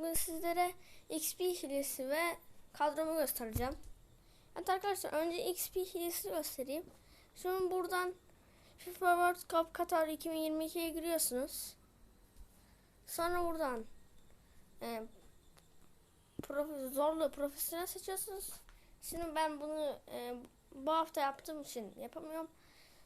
Bugün sizlere XP hilesi ve kadromu göstereceğim. Evet arkadaşlar önce XP hilesi göstereyim. Şimdi buradan FIFA World Cup Qatar 2022'ye giriyorsunuz. Sonra buradan e, prof, zorlu profesyonel seçiyorsunuz. Şimdi ben bunu e, bu hafta yaptığım için yapamıyorum.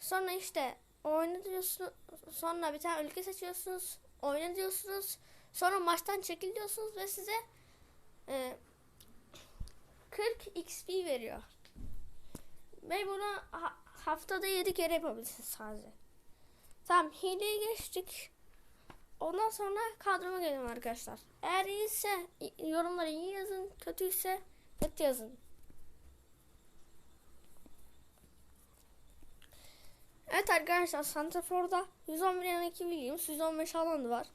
Sonra işte oyna diyorsunuz. Sonra bir tane ülke seçiyorsunuz. Oyna diyorsunuz. Sonra maçtan çekil diyorsunuz ve size e, 40 XP veriyor. Ve bunu ha- haftada 7 kere yapabilirsiniz sadece. Tamam hileye geçtik. Ondan sonra kadroma gelelim arkadaşlar. Eğer iyiyse y- yorumlara iyi yazın. Kötüyse kötü yazın. Evet arkadaşlar Santrafor'da 111 yanındaki Williams, 115 Haaland var.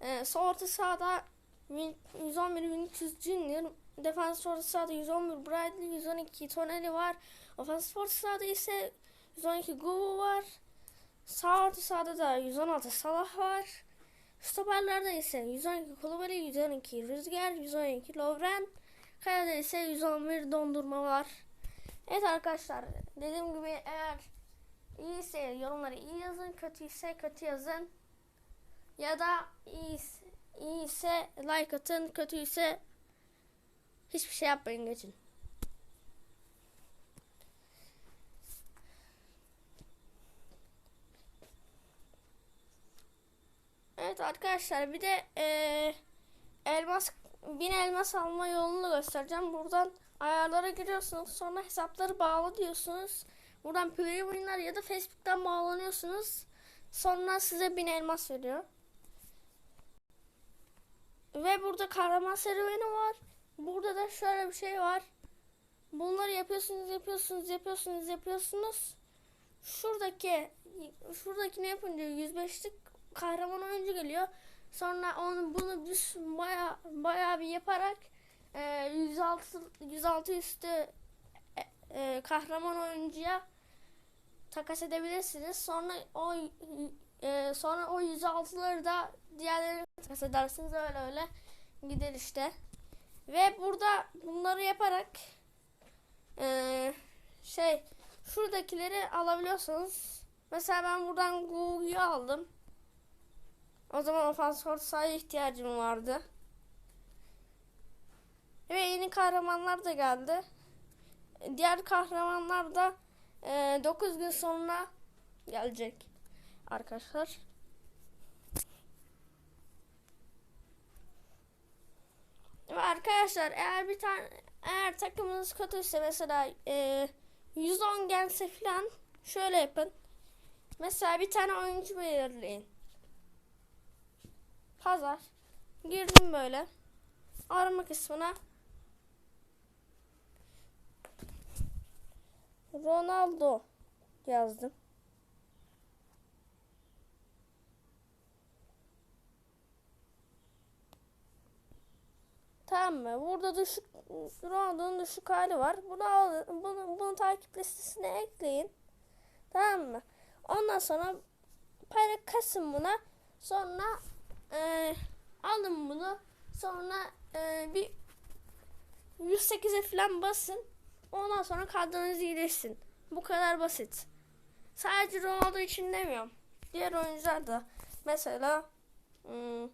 Ee, sol orta sahada Win- 111 Vinicius Junior, defans orta sahada 111 Bradley, 112 Tonelli var. Ofans orta sahada ise 112 Guvu var. Sağ orta sahada da 116 Salah var. Stoperlerde ise 112 Kulübeli, 112 Rüzgar, 112 Lovren. Kalede ise 111 Dondurma var. Evet arkadaşlar dediğim gibi eğer iyiyse yorumları iyi yazın, kötüyse kötü yazın. Ya da iyiyse, iyiyse like atın, kötüyse hiçbir şey yapmayın geçin. Evet arkadaşlar bir de eee, elmas bin elmas alma yolunu göstereceğim. Buradan ayarlara giriyorsunuz. Sonra hesapları bağla diyorsunuz. Buradan Winner ya da Facebook'tan bağlanıyorsunuz. Sonra size bin elmas veriyor. Ve burada kahraman serüveni var. Burada da şöyle bir şey var. Bunları yapıyorsunuz, yapıyorsunuz, yapıyorsunuz, yapıyorsunuz. Şuradaki şuradakini yapınca 105'lik kahraman oyuncu geliyor. Sonra onu bunu düz baya baya bir yaparak e, 106 106 üstü e, e, kahraman oyuncuya takas edebilirsiniz. Sonra o e, sonra o 106'ları da diğerlerine takas edersiniz öyle öyle gider işte. Ve burada bunları yaparak e, şey şuradakileri alabiliyorsunuz. Mesela ben buradan Google'yu aldım. O zaman ofans orta sahaya ihtiyacım vardı. Ve yeni kahramanlar da geldi. Diğer kahramanlar da 9 gün sonra gelecek arkadaşlar. Ve arkadaşlar eğer bir tane eğer takımınız kötüyse mesela e, 110 gelse falan şöyle yapın. Mesela bir tane oyuncu belirleyin. Pazar. Girdim böyle. Arama kısmına. Ronaldo yazdım. Tamam mı? Burada düşük Ronaldo'nun düşük hali var. Bunu al, bunu, bunu takip listesine ekleyin. Tamam mı? Ondan sonra para kasın buna. Sonra e, alın bunu. Sonra e, bir 108'e falan basın. Ondan sonra kadronuz iyileşsin. Bu kadar basit. Sadece Ronaldo için demiyorum. Diğer oyuncular da. Mesela hmm,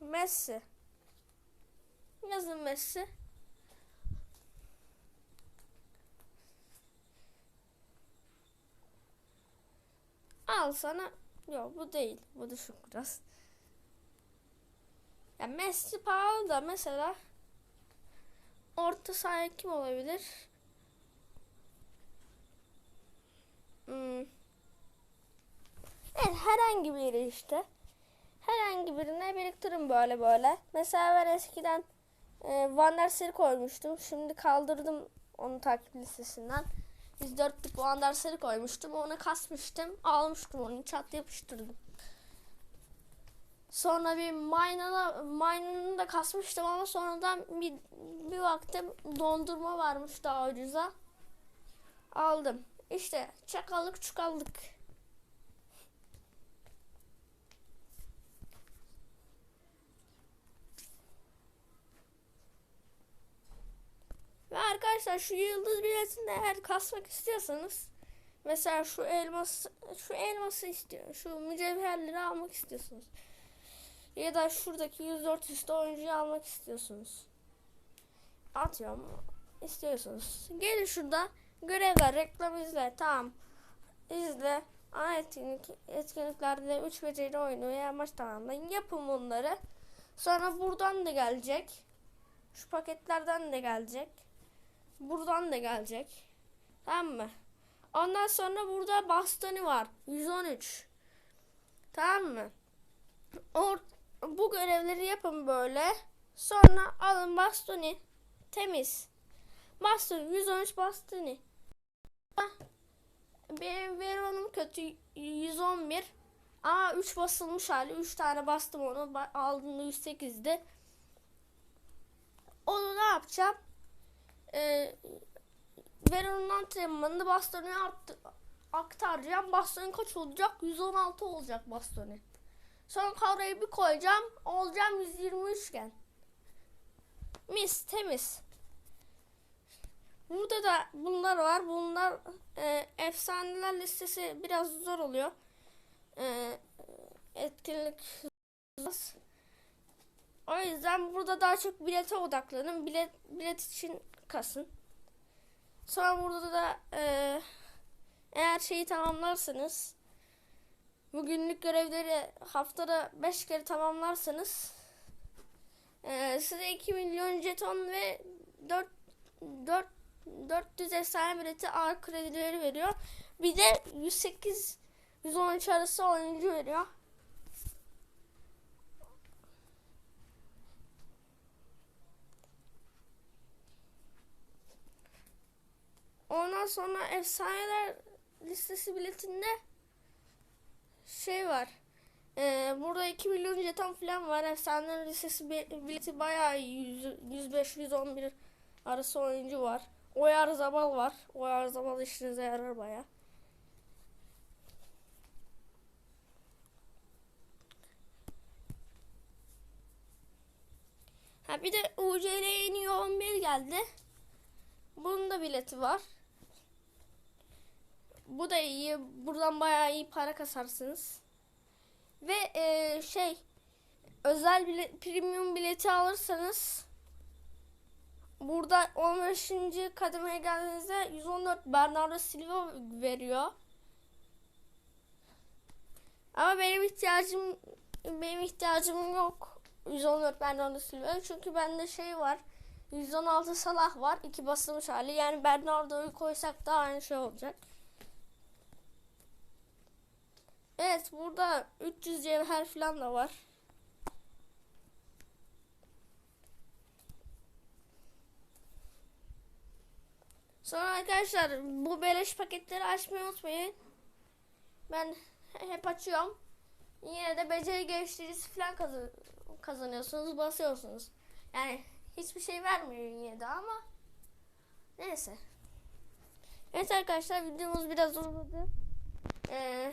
Messi. Yazın Messi. Al sana. Yok bu değil. Bu düşük biraz. Ya Messi pahalı da mesela orta sahaya kim olabilir? Hmm. Evet herhangi biri işte. Herhangi birine biriktirin böyle böyle. Mesela ben eskiden e, Van der Sar'ı koymuştum. Şimdi kaldırdım onu takip listesinden. 104'lük Van der Sar'ı koymuştum. Onu kasmıştım. Almıştım onu. Çat yapıştırdım. Sonra bir Mine'ına Mine'ını da kasmıştım ama sonradan bir, bir baktım dondurma varmış daha ucuza. Aldım. İşte çakallık çukallık. Arkadaşlar şu yıldız biletini eğer kasmak istiyorsanız mesela şu elmas şu elması istiyor. Şu mücevherleri almak istiyorsunuz. Ya da şuradaki 104 üstü oyuncuyu almak istiyorsunuz. Atıyorum. istiyorsunuz. Gelin şurada görevler, reklam izle. Tamam. İzle. Ana etkinlik, etkinliklerde 3 beceri oyunu veya maç tamamlayın. Yapın bunları. Sonra buradan da gelecek. Şu paketlerden de gelecek. Buradan da gelecek. Tamam mı? Ondan sonra burada bastoni var. 113. Tamam mı? Or bu görevleri yapın böyle. Sonra alın bastoni. Temiz. Bastoni. 113 bastoni. Benim veronum kötü. 111. Ama 3 basılmış hali. 3 tane bastım onu. Aldığımda 108'di. Onu ne yapacağım? Ee, Veron'un antrenmanını bastonu arttı, aktaracağım. Bastonun kaç olacak? 116 olacak bastonu. Sonra kavrayı bir koyacağım. Olacağım 123 iken. Mis temiz. Burada da bunlar var. Bunlar e, efsaneler listesi biraz zor oluyor. E, etkinlik o yüzden burada daha çok bilete odaklanın. Bilet, bilet için kasın. Sonra burada da e, eğer şeyi tamamlarsanız bugünlük görevleri haftada 5 kere tamamlarsanız e, size 2 milyon jeton ve 4, 4 400 efsane bileti ağır kredileri veriyor. Bir de 108 113 arası oyuncu veriyor. Ondan sonra efsaneler listesi biletinde şey var. Ee, burada 2 milyon jeton falan var. Efsaneler listesi bi- bileti bayağı iyi. 105-111 arası oyuncu var. Oyar Zabal var. Oyar Zabal işinize yarar bayağı. Ha bir de UCL en iyi 11 geldi. Bunun da bileti var. Bu da iyi. Buradan bayağı iyi para kasarsınız. Ve e, şey özel bilet, premium bileti alırsanız burada 15. kademeye geldiğinizde 114 Bernardo Silva veriyor. Ama benim ihtiyacım benim ihtiyacım yok 114 Bernardo Silva çünkü bende şey var. 116 Salah var. iki basılmış hali. Yani Bernardo'yu koysak da aynı şey olacak. Evet burada 300 cevher falan da var. Sonra arkadaşlar bu beleş paketleri açmayı unutmayın. Ben hep açıyorum. Yine de beceri geliştiricisi falan kazan kazanıyorsunuz, basıyorsunuz. Yani hiçbir şey vermiyor yine de ama neyse. Evet arkadaşlar videomuz biraz uzadı. Ee,